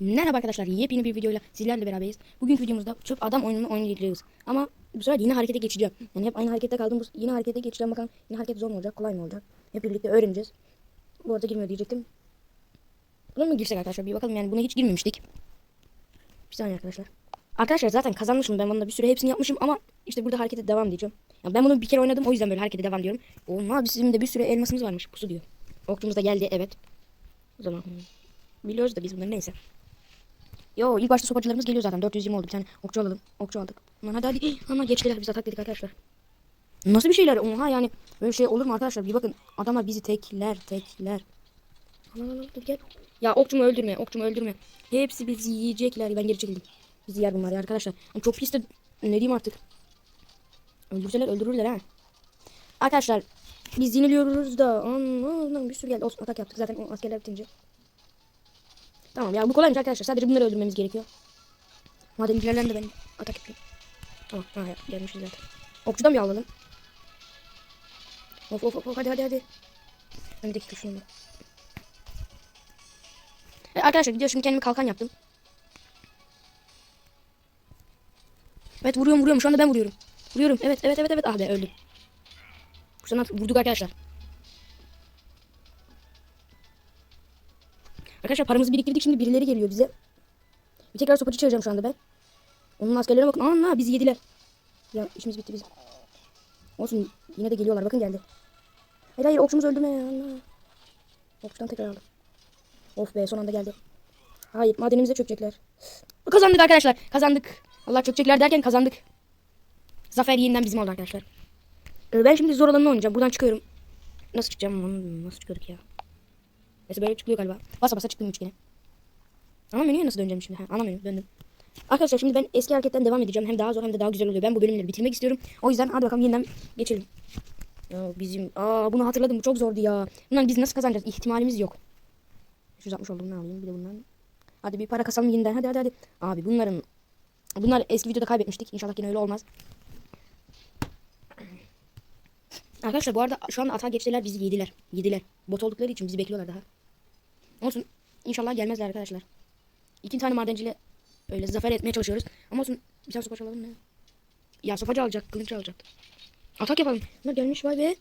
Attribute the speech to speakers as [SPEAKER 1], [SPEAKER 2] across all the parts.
[SPEAKER 1] Merhaba arkadaşlar yepyeni bir videoyla sizlerle beraberiz. Bugünkü videomuzda çöp adam oyununu oynayacağız. Ama bu sefer yine harekete geçeceğim. Yani hep aynı harekette kaldım. Yine harekete geçeceğim bakalım. Yine hareket zor mu olacak kolay mı olacak? Hep birlikte öğreneceğiz. Bu arada girmiyor diyecektim. Buna mı girsek arkadaşlar bir bakalım yani buna hiç girmemiştik. Bir saniye arkadaşlar. Arkadaşlar zaten kazanmışım ben bunda bir süre hepsini yapmışım ama işte burada harekete devam diyeceğim. Ya ben bunu bir kere oynadım o yüzden böyle harekete devam diyorum. Oğlum bizim de bir süre elmasımız varmış pusu diyor. Okçumuz da geldi evet. O zaman biliyoruz da biz bunları neyse. Yo ilk başta sopacılarımız geliyor zaten. 420 oldu bir tane. Okçu alalım. Okçu aldık. Lan hadi hadi. Ama geçtiler biz atak dedik arkadaşlar. Nasıl bir şeyler? Oha yani. Böyle şey olur mu arkadaşlar? Bir bakın. Adamlar bizi tekler tekler. Lan lan dur gel. Ya okçumu öldürme. Okçumu öldürme. Hepsi bizi yiyecekler. Ben geri çekildim. Bizi yer bunlar ya arkadaşlar. Ama çok pis de ne diyeyim artık. Öldürseler öldürürler ha. Arkadaşlar biz yeniliyoruz da. Anladım bir sürü geldi. Atak yaptık zaten askerler bitince. Tamam ya bu kolaymış arkadaşlar. Sadece bunları öldürmemiz gerekiyor. Madencilerden de ben atak yapayım. Tamam ha gelmişiz zaten. Okçudan bir alalım. Of of of hadi hadi hadi. Bir dakika şunu. Evet, arkadaşlar gidiyor şimdi kendime kalkan yaptım. Evet vuruyorum vuruyorum şu anda ben vuruyorum. Vuruyorum evet evet evet evet ah be öldüm. Kuştan vurduk arkadaşlar. Arkadaşlar paramızı biriktirdik şimdi birileri geliyor bize. Bir tekrar sopacı çağıracağım şu anda ben. Onun askerlerine bakın. Ana bizi yediler. Ya işimiz bitti bizim. Olsun yine de geliyorlar bakın geldi. Hayır hayır okçumuz öldürme ya. Allah. Okçudan tekrar aldım. Of be son anda geldi. Hayır madenimize çökecekler. Kazandık arkadaşlar. Kazandık. Allah çökecekler derken kazandık. Zafer yeniden bizim oldu arkadaşlar. Ee, ben şimdi zor alanını oynayacağım. Buradan çıkıyorum. Nasıl çıkacağım? Nasıl çıkıyorduk ya? Neyse böyle çıkıyor galiba. Basa basa çıktım üçgene. Ana menüye nasıl döneceğim şimdi? Ha, ana menü döndüm. Arkadaşlar şimdi ben eski hareketten devam edeceğim. Hem daha zor hem de daha güzel oluyor. Ben bu bölümleri bitirmek istiyorum. O yüzden hadi bakalım yeniden geçelim. Ya bizim aa bunu hatırladım. Bu çok zordu ya. Bundan biz nasıl kazanacağız? İhtimalimiz yok. 360 oldu. Ne alayım? Bir de bundan. Hadi bir para kasalım yeniden. Hadi hadi hadi. Abi bunların bunlar eski videoda kaybetmiştik. İnşallah yine öyle olmaz. Arkadaşlar bu arada şu anda ata geçtiler bizi yediler. Yediler. Bot oldukları için bizi bekliyorlar daha. Olsun. İnşallah gelmezler arkadaşlar. İki tane madenciyle öyle zafer etmeye çalışıyoruz. Ama olsun bir tane sopacı alalım ne? Ya sopacı alacak, kılıç alacak. Atak yapalım. Bunlar gelmiş vay be.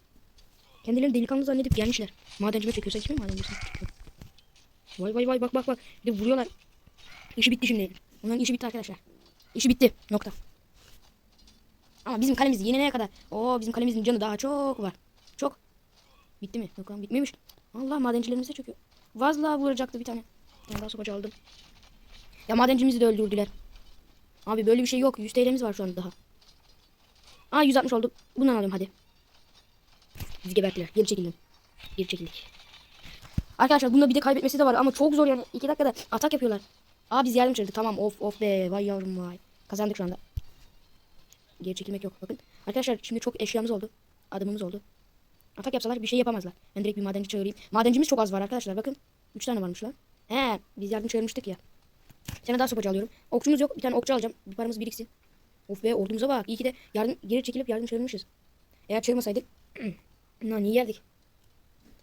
[SPEAKER 1] Kendilerini delikanlı zannedip gelmişler. Madencime çekiyorsa mi madencime? Vay vay vay bak bak bak. Bir de vuruyorlar. İşi bitti şimdi. Onların işi bitti arkadaşlar. İşi bitti. Nokta. Ama bizim kalemiz yenilene kadar. Oo bizim kalemizin canı daha çok var. Çok. Bitti mi? Yok lan bitmemiş. Allah madencilerimize çöküyor. Vazla vuracaktı bir tane. Ben daha sopacı aldım. Ya madencimizi de öldürdüler. Abi böyle bir şey yok. 100 TL'miz var şu anda daha. Aa 160 oldu. Bundan alıyorum hadi. Bizi geberttiler. Geri çekildim. Geri çekildik. Arkadaşlar bunda bir de kaybetmesi de var ama çok zor yani. 2 dakikada atak yapıyorlar. Aa biz yardım çağırdık. Tamam of of be. Vay yavrum vay. Kazandık şu anda. Geri çekilmek yok bakın. Arkadaşlar şimdi çok eşyamız oldu. Adımımız oldu. Atak yapsalar bir şey yapamazlar. Ben direkt bir madenci çağırayım. Madencimiz çok az var arkadaşlar bakın. 3 tane varmış lan. He biz yardım çağırmıştık ya. Tane daha sopacı alıyorum. Okçumuz yok. Bir tane okçu alacağım. Bir paramız biriksin. Of be ordumuza bak. İyi ki de yardım, geri çekilip yardım çağırmışız. Eğer çağırmasaydık. Lan niye geldik?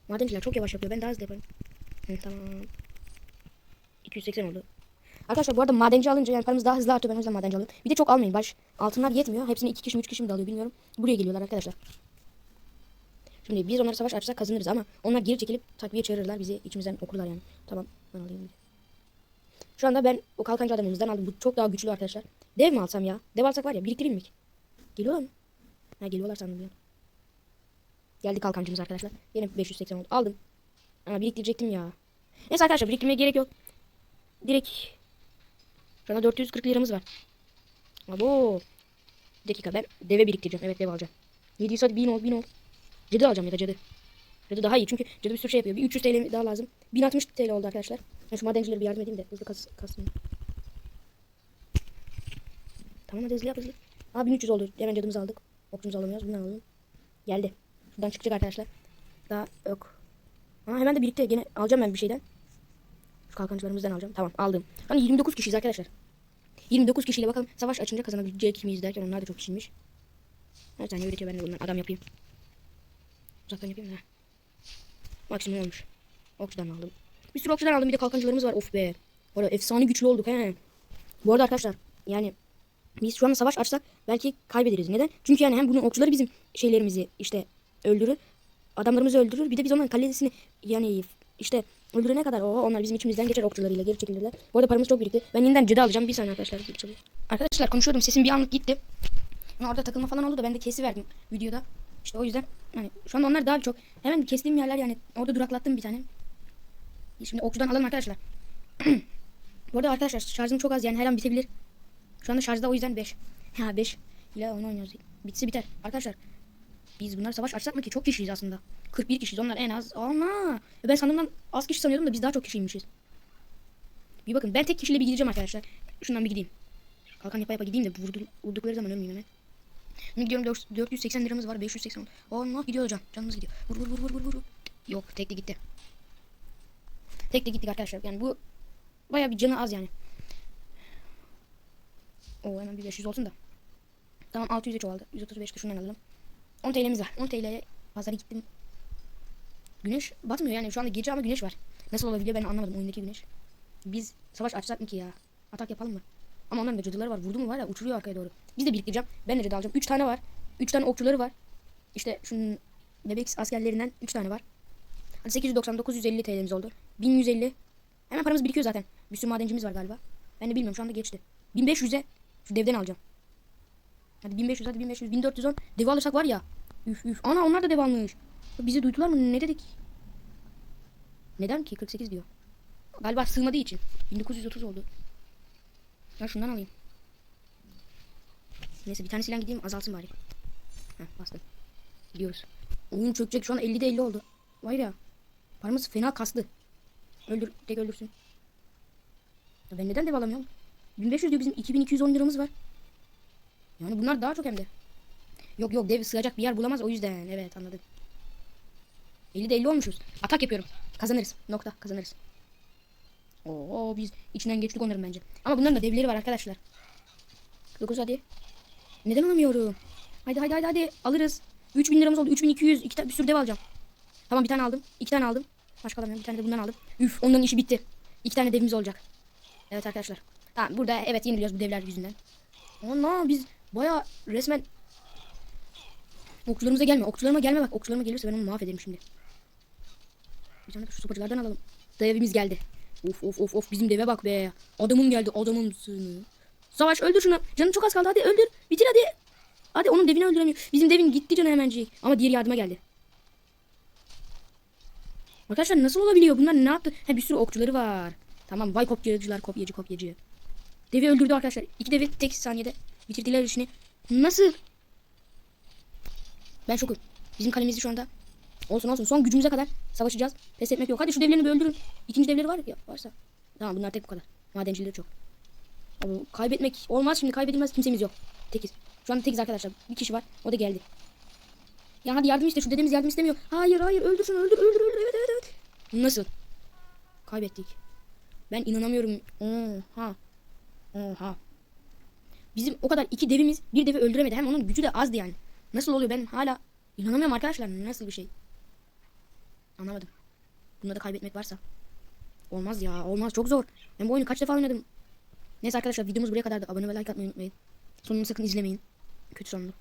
[SPEAKER 1] Madenciler çok yavaş yapıyor. Ben daha hızlı yaparım. Hı, tamam. 280 oldu. Arkadaşlar bu arada madenci alınca yani paramız daha hızlı artıyor. Ben o yüzden madenci alıyorum. Bir de çok almayın. Baş altınlar yetmiyor. Hepsini iki kişi mi üç kişi mi de alıyor bilmiyorum. Buraya geliyorlar arkadaşlar. Şimdi biz onlara savaş açsak kazanırız ama onlar geri çekilip takviye çağırırlar. Bizi içimizden okurlar yani. Tamam ben alayım. Şu anda ben o kalkancı adamımızdan aldım. Bu çok daha güçlü arkadaşlar. Dev mi alsam ya? Dev alsak var ya biriktireyim mi? Geliyorlar mı? Ha geliyorlar sandım ya. Geldi kalkancımız arkadaşlar. Yine 580 oldu. Aldım. Ama biriktirecektim ya. Neyse arkadaşlar biriktirmeye gerek yok. Direkt şu anda 440 liramız var. Abo. Bir dakika ben deve biriktireceğim. Evet dev alacağım. 700 hadi 1000 ol 1000 ol. Cadı alacağım ya da cadı. Cadı daha iyi çünkü cadı bir sürü şey yapıyor. Bir 300 TL daha lazım. 1060 TL oldu arkadaşlar. Ben şu madencilere bir yardım edeyim de hızlı kas, kasın. Tamam hadi hızlı yap hızlı. Aa 1300 oldu. Hemen cadımızı aldık. Okçumuzu alamıyoruz. Bunu alalım. Geldi. Şuradan çıkacak arkadaşlar. Daha yok. Aa hemen de birlikte gene alacağım ben bir şeyden. Şu kalkancılarımızdan alacağım. Tamam aldım. An 29 kişiyiz arkadaşlar. 29 kişiyle bakalım savaş açınca kazanabilecek miyiz derken onlar da çok kişiymiş. Her tane üretiyor ben de bunları adam yapayım. Uzaktan yapayım da. Maksimum olmuş. Okçudan aldım. Bir sürü okçudan aldım bir de kalkancılarımız var. Of be. Bu arada efsane güçlü olduk he. Bu arada arkadaşlar yani biz şu anda savaş açsak belki kaybederiz. Neden? Çünkü yani hem bunun okçuları bizim şeylerimizi işte öldürür. Adamlarımızı öldürür. Bir de biz onların kalesini yani işte öldürene kadar o onlar bizim içimizden geçer okçularıyla geri çekilirler. Bu arada paramız çok birikti. Ben yeniden cadı alacağım. Bir saniye arkadaşlar. bir. Arkadaşlar konuşuyordum. Sesim bir anlık gitti. Ama orada takılma falan oldu da ben de kesi verdim videoda. İşte o yüzden yani şu anda onlar daha çok. Hemen kestiğim yerler yani orada duraklattım bir tane. Şimdi okçudan alalım arkadaşlar. Bu arada arkadaşlar şarjım çok az yani her an bitebilir. Şu anda şarjda o yüzden 5. Ha 5 ile oyun oynuyoruz. Bitse biter. Arkadaşlar biz bunlar savaş açsak mı ki? Çok kişiyiz aslında. 41 kişiyiz. Onlar en az. Ana. Ben sandığımdan az kişi sanıyordum da biz daha çok kişiymişiz. Bir bakın ben tek kişiyle bir gideceğim arkadaşlar. Şundan bir gideyim. Kalkan yapa yapa gideyim de vurdu, vurdukları zaman ölmeyeyim hemen. Gidiyorum 400 480 liramız var 580. Allah gidiyor hocam. Canımız gidiyor. Vur vur vur vur vur vur. Yok tekli gitti. Tekli gittik arkadaşlar. Yani bu baya bir canı az yani. O hemen bir 500 olsun da. Tamam 600'e çoğaldı. 135 de şundan alalım. 10 TL'miz var. 10 TL'ye pazara gittim. Güneş batmıyor yani şu anda gece ama güneş var. Nasıl olabiliyor ben anlamadım oyundaki güneş. Biz savaş açsak mı ki ya? Atak yapalım mı? Ama onların da cadıları var. Vurdu mu var ya uçuruyor arkaya doğru. Biz de biriktireceğim. Ben de cadı alacağım. 3 tane var. 3 tane okçuları var. İşte şunun bebek askerlerinden 3 tane var. Hadi 890 950 TL'miz oldu. 1150. Hemen paramız birikiyor zaten. Bir sürü madencimiz var galiba. Ben de bilmiyorum şu anda geçti. 1500'e şu devden alacağım. Hadi 1500 hadi 1500 1410 dev alırsak var ya. Üf üf. Ana onlar da dev almış. Bizi duydular mı? Ne dedik? Neden ki 48 diyor. Galiba sığmadığı için. 1930 oldu. Ya şundan alayım. Neyse bir tanesiyle gideyim azalsın bari. Heh bastım. Gidiyoruz. Oyun çökecek şu an 50'de 50 oldu. Vay ya. Paramız fena kastı. Öldür, tek öldürsün. Ya ben neden dev alamıyorum? 1500 diyor bizim 2210 liramız var. Yani bunlar daha çok hem de. Yok yok dev sığacak bir yer bulamaz o yüzden. Evet anladım. 50'de 50 olmuşuz. Atak yapıyorum. Kazanırız. Nokta kazanırız. Oo biz içinden geçtik onların bence. Ama bunların da devleri var arkadaşlar. 9 hadi. Neden alamıyorum? Haydi haydi haydi hadi alırız. 3000 liramız oldu. 3200. İki tane bir sürü dev alacağım. Tamam bir tane aldım. iki tane aldım. Başka alamıyorum. Bir tane de bundan aldım. Üf onların işi bitti. İki tane devimiz olacak. Evet arkadaşlar. Tamam burada evet yeniliyoruz bu devler yüzünden. Ana biz baya resmen Okçularımıza gelme. Okçularıma gelme bak. Okçularıma gelirse ben onu mahvederim şimdi. Bir tane de şu sopacılardan alalım. Devimiz geldi. Of of of of bizim deve bak be. Adamım geldi adamımsın. Savaş öldür şunu. Canın çok az kaldı hadi öldür. Bitir hadi. Hadi onun devini öldüremiyor. Bizim devin gitti canı hemencik. Ama diğer yardıma geldi. Arkadaşlar nasıl olabiliyor? Bunlar ne yaptı? He bir sürü okçuları var. Tamam vay kopyacılar kopyacı kopyacı. Devi öldürdü arkadaşlar. İki devi tek saniyede bitirdiler işini. Nasıl? Ben şokum. Bizim kalemizde şu anda. Olsun olsun. Son gücümüze kadar savaşacağız. Pes etmek yok. Hadi şu devlerini bir öldürün. İkinci devleri var ya varsa. Tamam bunlar tek bu kadar. Madencileri çok. Abi, kaybetmek olmaz şimdi kaybedilmez kimsemiz yok. Tekiz. Şu anda tekiz arkadaşlar. Bir kişi var. O da geldi. Ya hadi yardım iste. Şu dedemiz yardım istemiyor. Hayır hayır öldür şunu öldür öldür öldür. Evet evet evet. Nasıl? Kaybettik. Ben inanamıyorum. Oha. Oha. Bizim o kadar iki devimiz bir devi öldüremedi. Hem onun gücü de azdı yani. Nasıl oluyor ben hala inanamıyorum arkadaşlar. Nasıl bir şey? Anlamadım. Bunda da kaybetmek varsa. Olmaz ya. Olmaz. Çok zor. Ben bu oyunu kaç defa oynadım. Neyse arkadaşlar videomuz buraya kadardı. Abone ve like atmayı unutmayın. Sonunu sakın izlemeyin. Kötü sonunu.